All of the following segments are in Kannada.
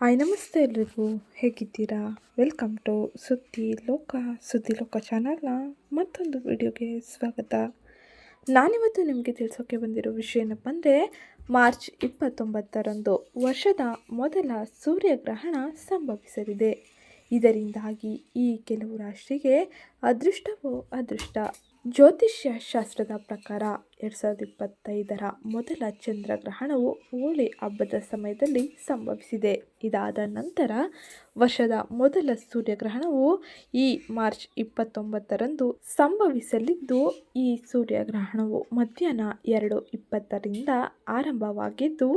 ಹಾಯ್ ನಮಸ್ತೆ ಎಲ್ರಿಗೂ. ಹೇಗಿದ್ದೀರಾ? ವೆಲ್ಕಮ್ ಟು ಸುದ್ದಿ ಲೋಕ ಸುದ್ದಿ ಲೋಕ ಚಾನಲ್ನ ಮತ್ತೊಂದು ವಿಡಿಯೋಗೆ ಸ್ವಾಗತ. ನಾನಿವತ್ತು ನಿಮಗೆ ತಿಳಿಸೋಕೆ ಬಂದಿರೋ ವಿಷಯ ಏನಪ್ಪ ಅಂದರೆ ಮಾರ್ಚ್ ಇಪ್ಪತ್ತೊಂಬತ್ತರಂದು ವರ್ಷದ ಮೊದಲ ಸೂರ್ಯಗ್ರಹಣ ಸಂಭವಿಸಲಿದೆ. ಇದರಿಂದಾಗಿ ಈ ಕೆಲವು ರಾಶಿಗೆ ಅದೃಷ್ಟವೋ ಅದೃಷ್ಟ. ಜ್ಯೋತಿಷ್ಯ ಶಾಸ್ತ್ರದ ಪ್ರಕಾರ ಎರಡು ಸಾವಿರದ ಇಪ್ಪತ್ತೈದರ ಮೊದಲ ಚಂದ್ರಗ್ರಹಣವು ಹೋಳಿ ಹಬ್ಬದ ಸಮಯದಲ್ಲಿ ಸಂಭವಿಸಿದೆ. ಇದಾದ ನಂತರ ವರ್ಷದ ಮೊದಲ ಸೂರ್ಯಗ್ರಹಣವು ಈ ಮಾರ್ಚ್ ಇಪ್ಪತ್ತೊಂಬತ್ತರಂದು ಸಂಭವಿಸಲಿದ್ದು, ಈ ಸೂರ್ಯಗ್ರಹಣವು ಮಧ್ಯಾಹ್ನ ಎರಡು ಇಪ್ಪತ್ತರಿಂದ ಆರಂಭವಾಗಿದ್ದು,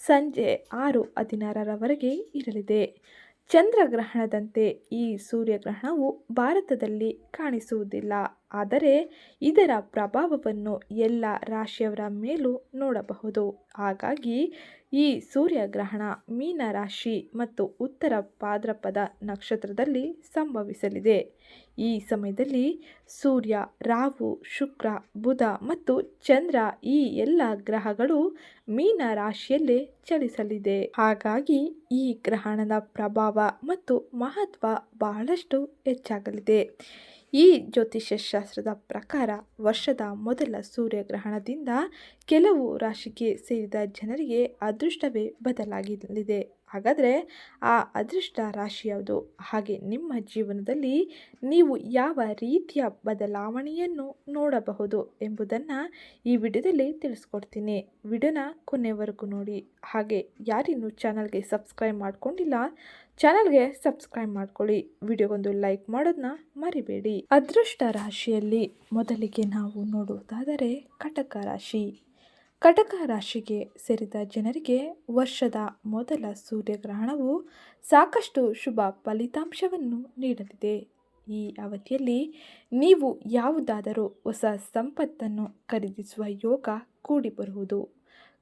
ಸಂಜೆ ಆರು ಹದಿನಾರರವರೆಗೆ ಇರಲಿದೆ. ಚಂದ್ರಗ್ರಹಣದಂತೆ ಈ ಸೂರ್ಯಗ್ರಹಣವು ಭಾರತದಲ್ಲಿ ಕಾಣಿಸುವುದಿಲ್ಲ. ಆದರೆ ಇದರ ಪ್ರಭಾವವನ್ನು ಎಲ್ಲ ರಾಶಿಯವರ ಮೇಲೂ ನೋಡಬಹುದು. ಹಾಗಾಗಿ ಈ ಸೂರ್ಯಗ್ರಹಣ ಮೀನ ರಾಶಿ ಮತ್ತು ಉತ್ತರ ಪಾದ್ರಪದ ನಕ್ಷತ್ರದಲ್ಲಿ ಸಂಭವಿಸಲಿದೆ. ಈ ಸಮಯದಲ್ಲಿ ಸೂರ್ಯ, ರಾಹು, ಶುಕ್ರ, ಬುಧ ಮತ್ತು ಚಂದ್ರ ಈ ಎಲ್ಲ ಗ್ರಹಗಳು ಮೀನ ರಾಶಿಯಲ್ಲೇ ಚಲಿಸಲಿದೆ. ಹಾಗಾಗಿ ಈ ಗ್ರಹಣದ ಪ್ರಭಾವ ಮತ್ತು ಮಹತ್ವ ಬಹಳಷ್ಟು ಹೆಚ್ಚಾಗಲಿದೆ. ಈ ಜ್ಯೋತಿಷ್ಯ ಶಾಸ್ತ್ರದ ಪ್ರಕಾರ ವರ್ಷದ ಮೊದಲ ಸೂರ್ಯಗ್ರಹಣದಿಂದ ಕೆಲವು ರಾಶಿಗೆ ಸೇರಿದ ಜನರಿಗೆ ಅದೃಷ್ಟವೇ ಬದಲಾಗಲಿದೆ. ಹಾಗಾದರೆ ಆ ಅದೃಷ್ಟ ರಾಶಿ ಯಾವುದು? ಹಾಗೆ ನಿಮ್ಮ ಜೀವನದಲ್ಲಿ ನೀವು ಯಾವ ರೀತಿಯ ಬದಲಾವಣೆಯನ್ನು ನೋಡಬಹುದು ಎಂಬುದನ್ನು ಈ ವಿಡಿಯೋದಲ್ಲಿ ತಿಳಿಸ್ಕೊಡ್ತೀನಿ. ವಿಡಿಯೋನ ಕೊನೆವರೆಗೂ ನೋಡಿ. ಹಾಗೆ ಯಾರಿನ್ನೂ ಚಾನಲ್ಗೆ ಸಬ್ಸ್ಕ್ರೈಬ್ ಮಾಡಿಕೊಂಡಿಲ್ಲ, ಚಾನಲ್ಗೆ ಸಬ್ಸ್ಕ್ರೈಬ್ ಮಾಡ್ಕೊಳ್ಳಿ. ವಿಡಿಯೋಗೊಂದು ಲೈಕ್ ಮಾಡೋದನ್ನ ಮರಿಬೇಡಿ. ಅದೃಷ್ಟ ರಾಶಿಯಲ್ಲಿ ಮೊದಲಿಗೆ ನಾವು ನೋಡುವುದಾದರೆ ಕಟಕ ರಾಶಿ. ಕಟಕ ರಾಶಿಗೆ ಸೇರಿದ ಜನರಿಗೆ ವರ್ಷದ ಮೊದಲ ಸೂರ್ಯಗ್ರಹಣವು ಸಾಕಷ್ಟು ಶುಭ ಫಲಿತಾಂಶವನ್ನು ನೀಡಲಿದೆ. ಈ ಅವಧಿಯಲ್ಲಿ ನೀವು ಯಾವುದಾದರೂ ಹೊಸ ಸಂಪತ್ತನ್ನು ಖರೀದಿಸುವ ಯೋಗ ಕೂಡಿಬರುವುದು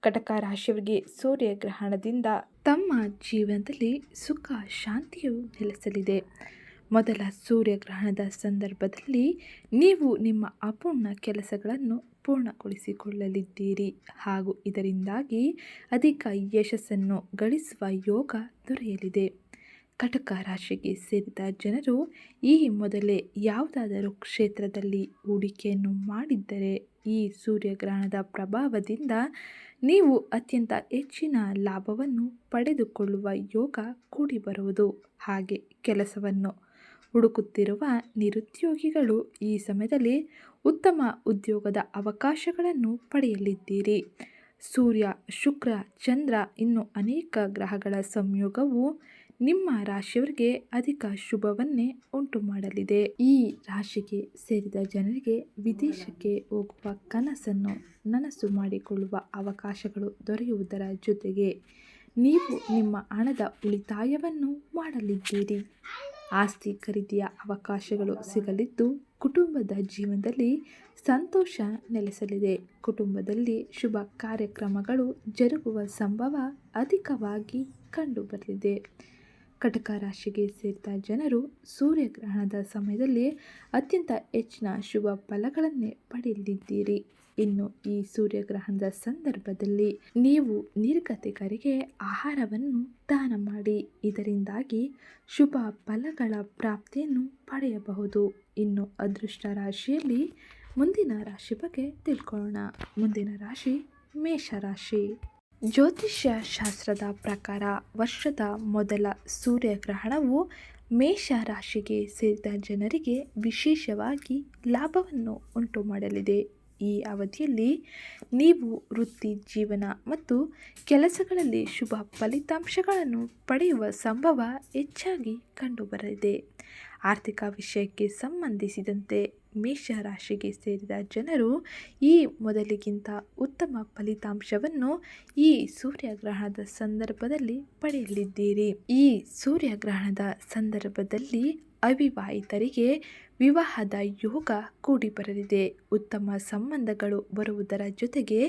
ಕಟಕ ರಾಶಿಯವರಿಗೆ ಸೂರ್ಯಗ್ರಹಣದಿಂದ ತಮ್ಮ ಜೀವನದಲ್ಲಿ ಸುಖ, ಶಾಂತಿಯು ನೆಲೆಸಲಿದೆ. ಮೊದಲ ಸೂರ್ಯಗ್ರಹಣದ ಸಂದರ್ಭದಲ್ಲಿ ನೀವು ನಿಮ್ಮ ಅಪೂರ್ಣ ಕೆಲಸಗಳನ್ನು ಪೂರ್ಣಗೊಳಿಸಿಕೊಳ್ಳಲಿದ್ದೀರಿ ಹಾಗೂ ಇದರಿಂದಾಗಿ ಅಧಿಕ ಯಶಸ್ಸನ್ನು ಗಳಿಸುವ ಯೋಗ ದೊರೆಯಲಿದೆ. ಕಟಕ ರಾಶಿಗೆ ಸೇರಿದ ಜನರು ಈ ಮೊದಲೇ ಯಾವುದಾದರೂ ಕ್ಷೇತ್ರದಲ್ಲಿ ಹೂಡಿಕೆಯನ್ನು ಮಾಡಿದ್ದರೆ ಈ ಸೂರ್ಯಗ್ರಹಣದ ಪ್ರಭಾವದಿಂದ ನೀವು ಅತ್ಯಂತ ಹೆಚ್ಚಿನ ಲಾಭವನ್ನು ಪಡೆದುಕೊಳ್ಳುವ ಯೋಗ ಕೂಡಿಬರುವುದು. ಹಾಗೆ ಕೆಲಸವನ್ನು ಹುಡುಕುತ್ತಿರುವ ನಿರುದ್ಯೋಗಿಗಳು ಈ ಸಮಯದಲ್ಲಿ ಉತ್ತಮ ಉದ್ಯೋಗದ ಅವಕಾಶಗಳನ್ನು ಪಡೆಯಲಿದ್ದೀರಿ. ಸೂರ್ಯ, ಶುಕ್ರ, ಚಂದ್ರ ಇನ್ನು ಅನೇಕ ಗ್ರಹಗಳ ಸಂಯೋಗವು ನಿಮ್ಮ ರಾಶಿಯವರಿಗೆ ಅಧಿಕ ಶುಭವನ್ನೇ ಉಂಟು ಮಾಡಲಿದೆ ಈ ರಾಶಿಗೆ ಸೇರಿದ ಜನರಿಗೆ ವಿದೇಶಕ್ಕೆ ಹೋಗುವ ಕನಸನ್ನು ನನಸು ಮಾಡಿಕೊಳ್ಳುವ ಅವಕಾಶಗಳು ದೊರೆಯುವುದರ ಜೊತೆಗೆ ನೀವು ನಿಮ್ಮ ಹಣದ ಉಳಿತಾಯವನ್ನು ಮಾಡಲಿದ್ದೀರಿ. ಆಸ್ತಿ ಖರೀದಿಯ ಅವಕಾಶಗಳು ಸಿಗಲಿದ್ದು ಕುಟುಂಬದ ಜೀವನದಲ್ಲಿ ಸಂತೋಷ ನೆಲೆಸಲಿದೆ. ಕುಟುಂಬದಲ್ಲಿ ಶುಭ ಕಾರ್ಯಕ್ರಮಗಳು ಜರುಗುವ ಸಂಭವ ಅಧಿಕವಾಗಿ ಕಂಡುಬರಲಿದೆ. ಕಟಕ ರಾಶಿಗೆ ಸೇರಿದ ಜನರು ಸೂರ್ಯಗ್ರಹಣದ ಸಮಯದಲ್ಲಿ ಅತ್ಯಂತ ಹೆಚ್ಚಿನ ಶುಭ ಫಲಗಳನ್ನೇ ಪಡೆಯಲಿದ್ದೀರಿ. ಇನ್ನು ಈ ಸೂರ್ಯಗ್ರಹಣದ ಸಂದರ್ಭದಲ್ಲಿ ನೀವು ನಿರ್ಗತಿಕರಿಗೆ ಆಹಾರವನ್ನು ದಾನ ಮಾಡಿ, ಇದರಿಂದಾಗಿ ಶುಭ ಫಲಗಳ ಪ್ರಾಪ್ತಿಯನ್ನು ಪಡೆಯಬಹುದು. ಇನ್ನು ಅದೃಷ್ಟ ರಾಶಿಯಲ್ಲಿ ಮುಂದಿನ ರಾಶಿ ಬಗ್ಗೆ ತಿಳ್ಕೊಳ್ಳೋಣ. ಮುಂದಿನ ರಾಶಿ ಮೇಷರಾಶಿ. ಜ್ಯೋತಿಷ್ಯ ಶಾಸ್ತ್ರದ ಪ್ರಕಾರ ವರ್ಷದ ಮೊದಲ ಸೂರ್ಯಗ್ರಹಣವು ಮೇಷ ರಾಶಿಗೆ ಸೇರಿದ ಜನರಿಗೆ ವಿಶೇಷವಾಗಿ ಲಾಭವನ್ನು ಉಂಟು ಮಾಡಲಿದೆ ಈ ಅವಧಿಯಲ್ಲಿ ನೀವು ವೃತ್ತಿ ಜೀವನ ಮತ್ತು ಕೆಲಸಗಳಲ್ಲಿ ಶುಭ ಫಲಿತಾಂಶಗಳನ್ನು ಪಡೆಯುವ ಸಂಭವ ಹೆಚ್ಚಾಗಿ ಕಂಡುಬರಲಿದೆ. ಆರ್ಥಿಕ ವಿಷಯಕ್ಕೆ ಸಂಬಂಧಿಸಿದಂತೆ ಮೇಷರಾಶಿಗೆ ಸೇರಿದ ಜನರು ಈ ಮೊದಲಿಗಿಂತ ಉತ್ತಮ ಫಲಿತಾಂಶವನ್ನು ಈ ಸೂರ್ಯಗ್ರಹಣದ ಸಂದರ್ಭದಲ್ಲಿ ಪಡೆಯಲಿದ್ದೀರಿ. ಈ ಸೂರ್ಯಗ್ರಹಣದ ಸಂದರ್ಭದಲ್ಲಿ ಅವಿವಾಹಿತರಿಗೆ ವಿವಾಹದ ಯೋಗ ಕೂಡಿ ಬರಲಿದೆ. ಉತ್ತಮ ಸಂಬಂಧಗಳು ಬರುವುದರ ಜೊತೆಗೆ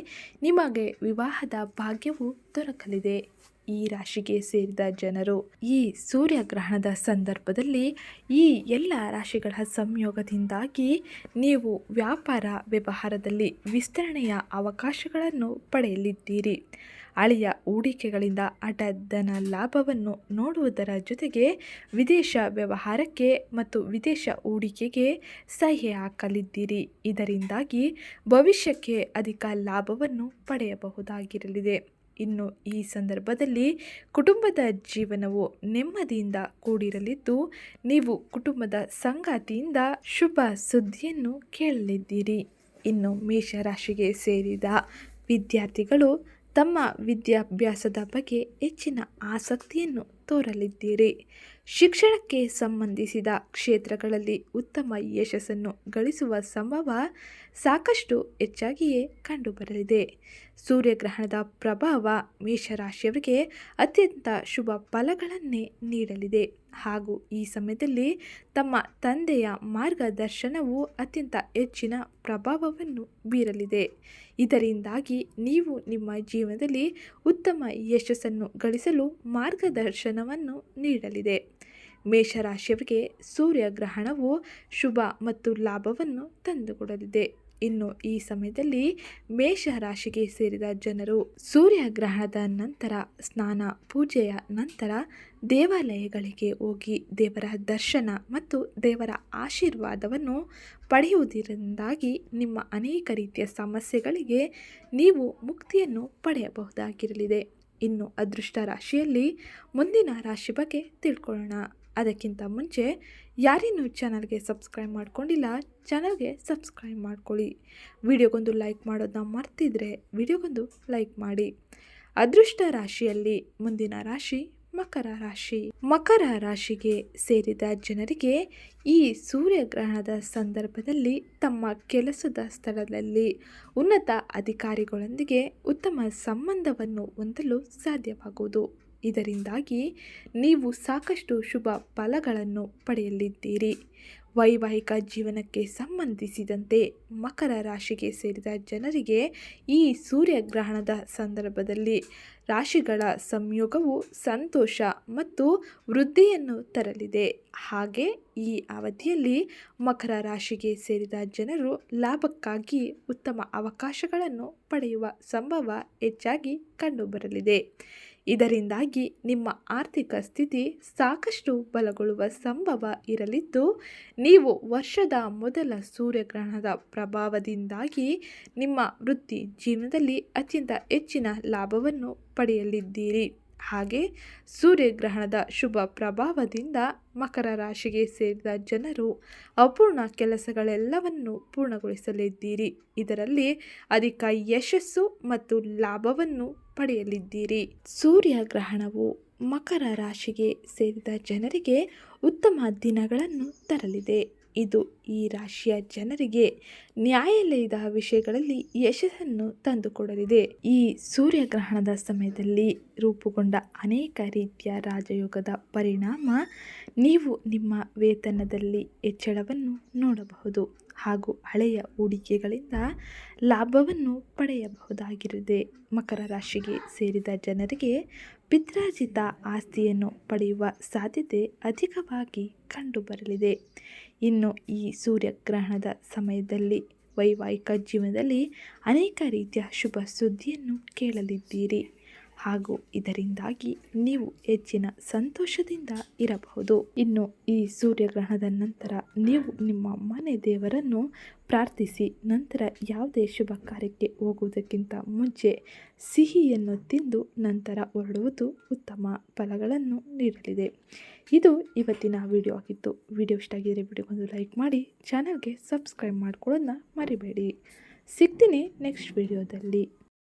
ನಿಮಗೆ ವಿವಾಹದ ಭಾಗ್ಯವು ದೊರಕಲಿದೆ. ಈ ರಾಶಿಗೆ ಸೇರಿದ ಜನರು ಈ ಸೂರ್ಯಗ್ರಹಣದ ಸಂದರ್ಭದಲ್ಲಿ ಈ ಎಲ್ಲ ರಾಶಿಗಳ ಸಂಯೋಗದಿಂದಾಗಿ ನೀವು ವ್ಯಾಪಾರ ವ್ಯವಹಾರದಲ್ಲಿ ವಿಸ್ತರಣೆಯ ಅವಕಾಶಗಳನ್ನು ಪಡೆಯಲಿದ್ದೀರಿ. ಹಳೆಯ ಹೂಡಿಕೆಗಳಿಂದ ಅಡಧನ ಲಾಭವನ್ನು ನೋಡುವುದರ ಜೊತೆಗೆ ವಿದೇಶ ವ್ಯವಹಾರಕ್ಕೆ ಮತ್ತು ವಿದೇಶ ಹೂಡಿಕೆಗೆ ಸಹಿ ಹಾಕಲಿದ್ದೀರಿ. ಇದರಿಂದಾಗಿ ಭವಿಷ್ಯಕ್ಕೆ ಅಧಿಕ ಲಾಭವನ್ನು ಪಡೆಯಬಹುದಾಗಿರಲಿದೆ. ಇನ್ನು ಈ ಸಂದರ್ಭದಲ್ಲಿ ಕುಟುಂಬದ ಜೀವನವು ನೆಮ್ಮದಿಯಿಂದ ಕೂಡಿರಲಿದ್ದು, ನೀವು ಕುಟುಂಬದ ಸಂಗಾತಿಯಿಂದ ಶುಭ ಸುದ್ದಿಯನ್ನು ಕೇಳಲಿದ್ದೀರಿ. ಇನ್ನು ಮೇಷರಾಶಿಗೆ ಸೇರಿದ ವಿದ್ಯಾರ್ಥಿಗಳು ತಮ್ಮ ವಿದ್ಯಾಭ್ಯಾಸದ ಬಗ್ಗೆ ಹೆಚ್ಚಿನ ಆಸಕ್ತಿಯನ್ನು ತೋರಲಿದ್ದೀರಿ. ಶಿಕ್ಷಣಕ್ಕೆ ಸಂಬಂಧಿಸಿದ ಕ್ಷೇತ್ರಗಳಲ್ಲಿ ಉತ್ತಮ ಯಶಸ್ಸನ್ನು ಗಳಿಸುವ ಸಂಭವ ಸಾಕಷ್ಟು ಹೆಚ್ಚಾಗಿಯೇ ಕಂಡುಬರಲಿದೆ. ಸೂರ್ಯಗ್ರಹಣದ ಪ್ರಭಾವ ಮೇಷರಾಶಿಯವರಿಗೆ ಅತ್ಯಂತ ಶುಭ ಫಲಗಳನ್ನೇ ನೀಡಲಿದೆ. ಹಾಗೂ ಈ ಸಮಯದಲ್ಲಿ ತಮ್ಮ ತಂದೆಯ ಮಾರ್ಗದರ್ಶನವು ಅತ್ಯಂತ ಹೆಚ್ಚಿನ ಪ್ರಭಾವವನ್ನು ಬೀರಲಿದೆ. ಇದರಿಂದಾಗಿ ನೀವು ನಿಮ್ಮ ಜೀವನದಲ್ಲಿ ಉತ್ತಮ ಯಶಸ್ಸನ್ನು ಗಳಿಸಲು ಮಾರ್ಗದರ್ಶನವನ್ನು ನೀಡಲಿದೆ. ಮೇಷರಾಶಿಯವರಿಗೆ ಸೂರ್ಯಗ್ರಹಣವು ಶುಭ ಮತ್ತು ಲಾಭವನ್ನು ತಂದುಕೊಡಲಿದೆ. ಇನ್ನು ಈ ಸಮಯದಲ್ಲಿ ಮೇಷರಾಶಿಗೆ ಸೇರಿದ ಜನರು ಸೂರ್ಯಗ್ರಹಣದ ನಂತರ ಸ್ನಾನ, ಪೂಜೆಯ ನಂತರ ದೇವಾಲಯಗಳಿಗೆ ಹೋಗಿ ದೇವರ ದರ್ಶನ ಮತ್ತು ದೇವರ ಆಶೀರ್ವಾದವನ್ನು ಪಡೆಯುವುದರಿಂದಾಗಿ ನಿಮ್ಮ ಅನೇಕ ರೀತಿಯ ಸಮಸ್ಯೆಗಳಿಗೆ ನೀವು ಮುಕ್ತಿಯನ್ನು ಪಡೆಯಬಹುದಾಗಿರಲಿದೆ. ಇನ್ನು ಅದೃಷ್ಟ ರಾಶಿಯಲ್ಲಿ ಮುಂದಿನ ರಾಶಿ ಬಗ್ಗೆ ತಿಳ್ಕೊಳ್ಳೋಣ. ಅದಕ್ಕಿಂತ ಮುಂಚೆ ಯಾರಿನ್ನೂ ಚಾನಲ್ಗೆ ಸಬ್ಸ್ಕ್ರೈಬ್ ಮಾಡ್ಕೊಂಡಿಲ್ಲ, ಚಾನಲ್ಗೆ ಸಬ್ಸ್ಕ್ರೈಬ್ ಮಾಡ್ಕೊಳ್ಳಿ. ವಿಡಿಯೋಗೊಂದು ಲೈಕ್ ಮಾಡೋದನ್ನ ಮರ್ತಿದ್ರೆ ವಿಡಿಯೋಗೊಂದು ಲೈಕ್ ಮಾಡಿ. ಅದೃಷ್ಟ ರಾಶಿಯಲ್ಲಿ ಮುಂದಿನ ರಾಶಿ ಮಕರ ರಾಶಿ. ಮಕರ ರಾಶಿಗೆ ಸೇರಿದ ಜನರಿಗೆ ಈ ಸೂರ್ಯಗ್ರಹಣದ ಸಂದರ್ಭದಲ್ಲಿ ತಮ್ಮ ಕೆಲಸದ ಸ್ಥಳದಲ್ಲಿ ಉನ್ನತ ಅಧಿಕಾರಿಗಳೊಂದಿಗೆ ಉತ್ತಮ ಸಂಬಂಧವನ್ನು ಹೊಂದಲು ಸಾಧ್ಯವಾಗುವುದು. ಇದರಿಂದಾಗಿ ನೀವು ಸಾಕಷ್ಟು ಶುಭ ಫಲಗಳನ್ನು ಪಡೆಯಲಿದ್ದೀರಿ. ವೈವಾಹಿಕ ಜೀವನಕ್ಕೆ ಸಂಬಂಧಿಸಿದಂತೆ ಮಕರ ರಾಶಿಗೆ ಸೇರಿದ ಜನರಿಗೆ ಈ ಸೂರ್ಯಗ್ರಹಣದ ಸಂದರ್ಭದಲ್ಲಿ ರಾಶಿಗಳ ಸಂಯೋಗವು ಸಂತೋಷ ಮತ್ತು ವೃದ್ಧಿಯನ್ನು ತರಲಿದೆ. ಹಾಗೆ ಈ ಅವಧಿಯಲ್ಲಿ ಮಕರ ರಾಶಿಗೆ ಸೇರಿದ ಜನರು ಲಾಭಕ್ಕಾಗಿ ಉತ್ತಮ ಅವಕಾಶಗಳನ್ನು ಪಡೆಯುವ ಸಂಭವ ಹೆಚ್ಚಾಗಿ ಕಂಡುಬರಲಿದೆ. ಇದರಿಂದಾಗಿ ನಿಮ್ಮ ಆರ್ಥಿಕ ಸ್ಥಿತಿ ಸಾಕಷ್ಟು ಬಲಗೊಳ್ಳುವ ಸಂಭವ ಇರಲಿದ್ದು, ನೀವು ವರ್ಷದ ಮೊದಲ ಸೂರ್ಯಗ್ರಹಣದ ಪ್ರಭಾವದಿಂದಾಗಿ ನಿಮ್ಮ ವೃತ್ತಿ ಜೀವನದಲ್ಲಿ ಅತ್ಯಂತ ಹೆಚ್ಚಿನ ಲಾಭವನ್ನು ಪಡೆಯಲಿದ್ದೀರಿ. ಹಾಗೆ ಸೂರ್ಯಗ್ರಹಣದ ಶುಭ ಪ್ರಭಾವದಿಂದ ಮಕರ ರಾಶಿಗೆ ಸೇರಿದ ಜನರು ಅಪೂರ್ಣ ಕೆಲಸಗಳೆಲ್ಲವನ್ನು ಪೂರ್ಣಗೊಳಿಸಲಿದ್ದೀರಿ. ಇದರಲ್ಲಿ ಅಧಿಕ ಯಶಸ್ಸು ಮತ್ತು ಲಾಭವನ್ನು ಪಡೆಯಲಿದ್ದೀರಿ. ಸೂರ್ಯಗ್ರಹಣವು ಮಕರ ರಾಶಿಗೆ ಸೇರಿದ ಜನರಿಗೆ ಉತ್ತಮ ದಿನಗಳನ್ನು ತರಲಿದೆ. ಇದು ಈ ರಾಶಿಯ ಜನರಿಗೆ ನ್ಯಾಯಾಲಯದ ವಿಷಯಗಳಲ್ಲಿ ಯಶಸ್ಸನ್ನು ತಂದುಕೊಡಲಿದೆ. ಈ ಸೂರ್ಯಗ್ರಹಣದ ಸಮಯದಲ್ಲಿ ರೂಪುಗೊಂಡ ಅನೇಕ ರೀತಿಯ ರಾಜಯೋಗದ ಪರಿಣಾಮ ನೀವು ನಿಮ್ಮ ವೇತನದಲ್ಲಿ ಹೆಚ್ಚಳವನ್ನು ನೋಡಬಹುದು ಹಾಗೂ ಹಳೆಯ ಹೂಡಿಕೆಗಳಿಂದ ಲಾಭವನ್ನು ಪಡೆಯಬಹುದಾಗಿರುತ್ತದೆ. ಮಕರ ರಾಶಿಗೆ ಸೇರಿದ ಜನರಿಗೆ ಪಿತ್ರಾರ್ಜಿತ ಆಸ್ತಿಯನ್ನು ಪಡೆಯುವ ಸಾಧ್ಯತೆ ಅಧಿಕವಾಗಿ ಕಂಡುಬರಲಿದೆ. ಇನ್ನು ಈ ಸೂರ್ಯಗ್ರಹಣದ ಸಮಯದಲ್ಲಿ ವೈವಾಹಿಕ ಜೀವನದಲ್ಲಿ ಅನೇಕ ರೀತಿಯ ಶುಭ ಸುದ್ದಿಯನ್ನು ಕೇಳಲಿದ್ದೀರಿ. ಹಾಗೂ ಇದರಿಂದಾಗಿ ನೀವು ಹೆಚ್ಚಿನ ಸಂತೋಷದಿಂದ ಇರಬಹುದು. ಇನ್ನು ಈ ಸೂರ್ಯಗ್ರಹಣದ ನಂತರ ನೀವು ನಿಮ್ಮ ಮನೆ ದೇವರನ್ನು ಪ್ರಾರ್ಥಿಸಿ, ನಂತರ ಯಾವುದೇ ಶುಭ ಕಾರ್ಯಕ್ಕೆ ಹೋಗುವುದಕ್ಕಿಂತ ಮುಂಚೆ ಸಿಹಿಯನ್ನು ತಿಂದು ನಂತರ ಹೊರಡುವುದು ಉತ್ತಮ ಫಲಗಳನ್ನು ನೀಡಲಿದೆ. ಇದು ಇವತ್ತಿನ ವಿಡಿಯೋ ಆಗಿತ್ತು. ವಿಡಿಯೋ ಇಷ್ಟ ಆಗಿದ್ದರೆ ವಿಡಿಯೋಗೊಂದು ಲೈಕ್ ಮಾಡಿ ಚಾನಲ್ಗೆ ಸಬ್ಸ್ಕ್ರೈಬ್ ಮಾಡ್ಕೊಳ್ಳೋದನ್ನ ಮರಿಬೇಡಿ. ಸಿಗ್ತೀನಿ ನೆಕ್ಸ್ಟ್ ವಿಡಿಯೋದಲ್ಲಿ